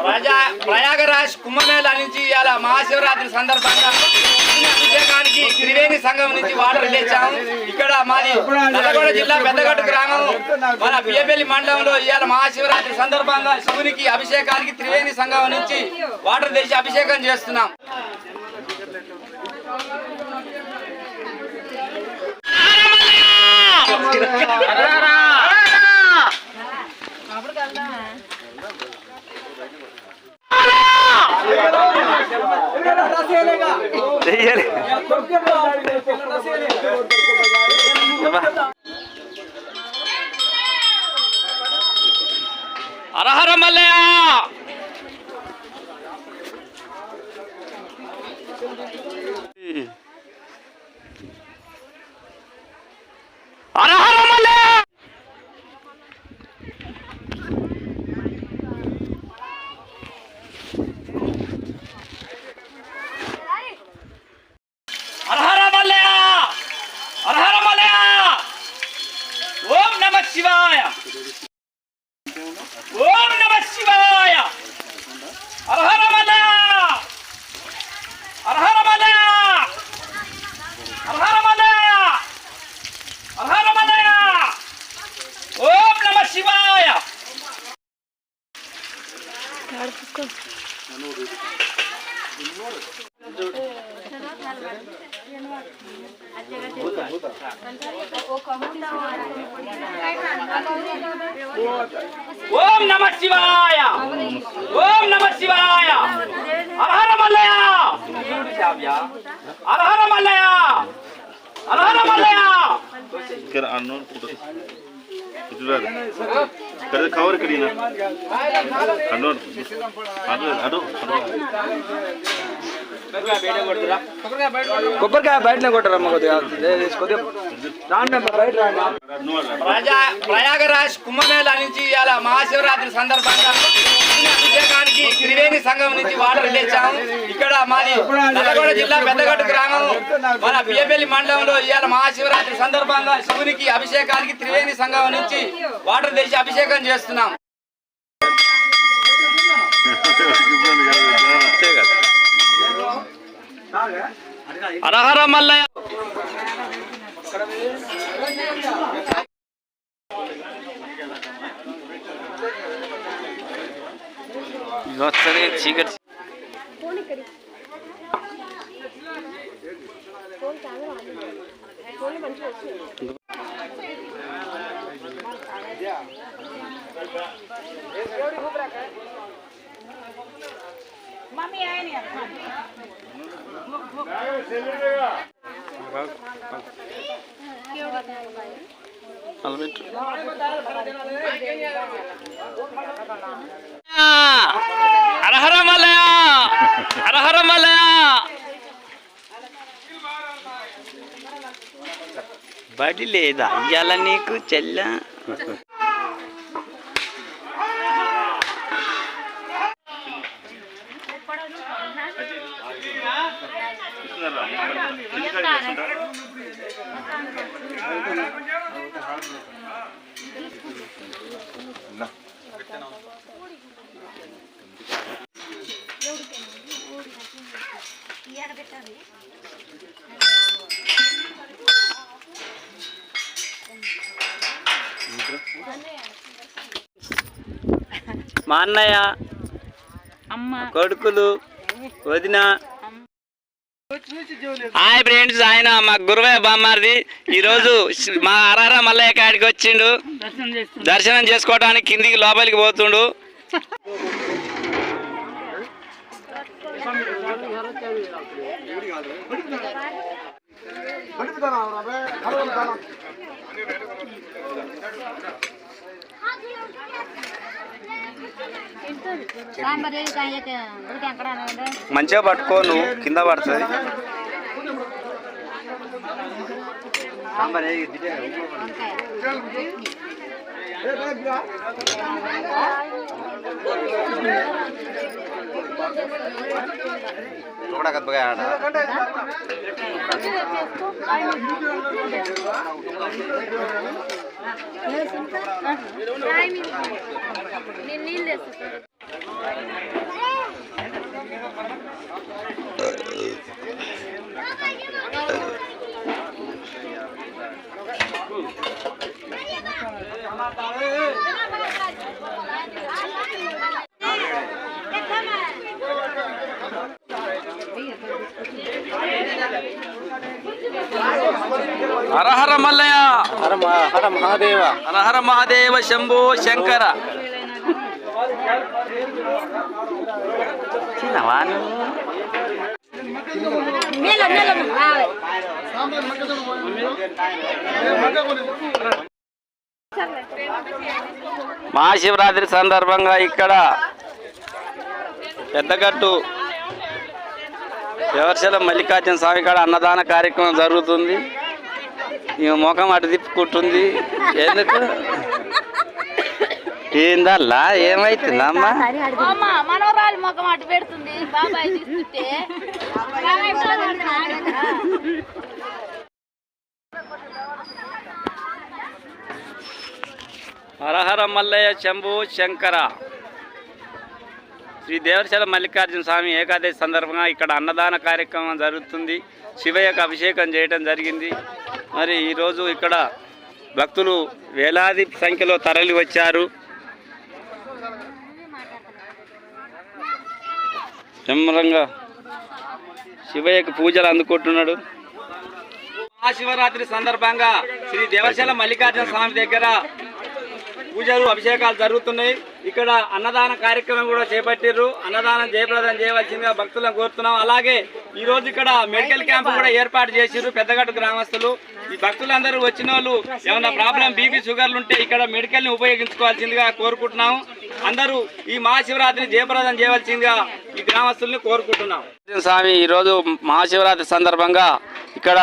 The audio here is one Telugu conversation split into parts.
ప్రజా ప్రయాగరాజ్ కుంభమేళ నుంచి ఇవాళ మహాశివరాత్రి సందర్భంగా అభిషేకానికి త్రివేణి సంఘం నుంచి వాటర్ లేచాము ఇక్కడ మాది నల్లగొండ జిల్లా పెద్దగట్టు గ్రామం మన బియ్యపల్లి మండలంలో ఇవాళ మహాశివరాత్రి సందర్భంగా శివునికి అభిషేకానికి త్రివేణి సంఘం నుంచి వాటర్ తెచ్చి అభిషేకం చేస్తున్నాం. చెయ్యాలి హరహర మల్లయ్య హరహర మల్లయ్య హరహర మల్లయ్య హరహర మల్లయ్య ఓం నమ శివాయ ఓం నమ శివాయ హరహర అర్హరమదా హరహర మల్లయ్య హరహర మల్లయ్య హరహర మల్లయ్య ఓం నమ శివాయ ఓం నమ శివాయ. ఓం నమ శివాయ. అర్హర మల్లయ అర్హర మల్లయ అర్హర మల్లయ ఇక్కడ అన్నోన్ ఫోటోస్ ఇటురారు ఇక్కడ కవర్ ఇక్కడ కొబ్బరికాయ బయటనే కొట్టారమ్మ కొద్దిగా. ప్రజా ప్రయాగరాజ్ కుంభమేళ నుంచి ఇవాళ మహాశివరాత్రి సందర్భంగా అభిషేకానికి త్రివేణి సంఘం నుంచి వాటర్ తెచ్చాము. ఇక్కడ మాది నల్లగొండ జిల్లా పెద్దగట్టు గ్రామం మన బియ్యపల్లి మండలంలో ఇవాళ మహాశివరాత్రి సందర్భంగా శివునికి అభిషేకానికి త్రివేణి సంఘం నుంచి వాటర్ తెచ్చి అభిషేకం చేస్తున్నాం. అంతే కదా. హరహర మల్లయ్య ఇక వస్తుంది చీకటి నలభై హరహర మల్లయ్య హరహర మల్లయ్య బడి లేదా? ఇయ్యాల నీకు చెల్ల. మా అన్నయ్య కొడుకులు వదిన హాయ్ ఫ్రెండ్స్ ఆయన మా గురువే బామ్మారిది. ఈరోజు మా అరహర మల్లయ్య కాడికి వచ్చిండు. దర్శనం చేసుకోవడానికి కిందికి లోపలికి పోతుండు. మంచిగా పట్టుకో నువ్వు కింద పడుతుంది. వంకాయ नील హరహర మల్లయ్య. హర మహాదేవ. హరహర మహాదేవ శంభో శంకర. మహాశివరాత్రి సందర్భంగా ఇక్కడ పెద్దగట్టు వ్యవసాయ మల్లికార్జున స్వామి కాడ అన్నదాన కార్యక్రమం జరుగుతుంది. ఈ ముఖం అటు తిప్పుకుంటుంది. ఎందుకు? ఏందల్లా? ఏమైతుందమ్మా? మనవరాలు ముఖం అటు పెడుతుంది. బాబాయ్ హరహర మల్లయ్య శంభు శంకర. శ్రీ దేవరశాల మల్లికార్జున స్వామి ఏకాదశి సందర్భంగా ఇక్కడ అన్నదాన కార్యక్రమం జరుగుతుంది. శివయ్యకు అభిషేకం చేయడం జరిగింది. మరి ఈరోజు ఇక్కడ భక్తులు వేలాది సంఖ్యలో తరలి వచ్చారు. సంబరంగా శివయ్యకు పూజలు అందుకుంటున్నాడు. మహాశివరాత్రి సందర్భంగా శ్రీ దేవశల మల్లికార్జున స్వామి దగ్గర పూజలు అభిషేకాలు జరుగుతున్నాయి. ఇక్కడ అన్నదాన కార్యక్రమం కూడా చేపట్టిర్రు. అన్నదానం జయప్రదం చేయవలసిందిగా భక్తులను కోరుతున్నాం. అలాగే ఈ రోజు ఇక్కడ మెడికల్ క్యాంప్ కూడా ఏర్పాటు చేసిర్రు పెద్దగట్టు గ్రామస్తులు. ఈ భక్తులందరూ వచ్చిన వాళ్ళు ఏమైనా ప్రాబ్లం బీపీ షుగర్లు ఉంటే ఇక్కడ మెడికల్ని ఉపయోగించుకోవాల్సిందిగా కోరుకుంటున్నాం అందరూ ఈ మహాశివరాత్రిని జయప్రదం చేయవలసిందిగా ఈ గ్రామస్తుల్ని కోరుకుంటున్నాం స్వామి ఈరోజు మహాశివరాత్రి సందర్భంగా ఇక్కడ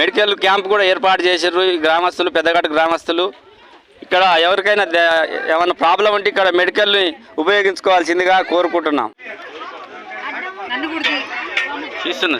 మెడికల్ క్యాంప్ కూడా ఏర్పాటు చేసిర్రు ఈ గ్రామస్తులు పెద్దగట్టు గ్రామస్తులు. ఇక్కడ ఎవరికైనా దే- ఏమైనా ప్రాబ్లం ఉంటే ఇక్కడ మెడికల్ని ఉపయోగించుకోవాల్సిందిగా కోరుకుంటున్నాం. చూస్తున్నా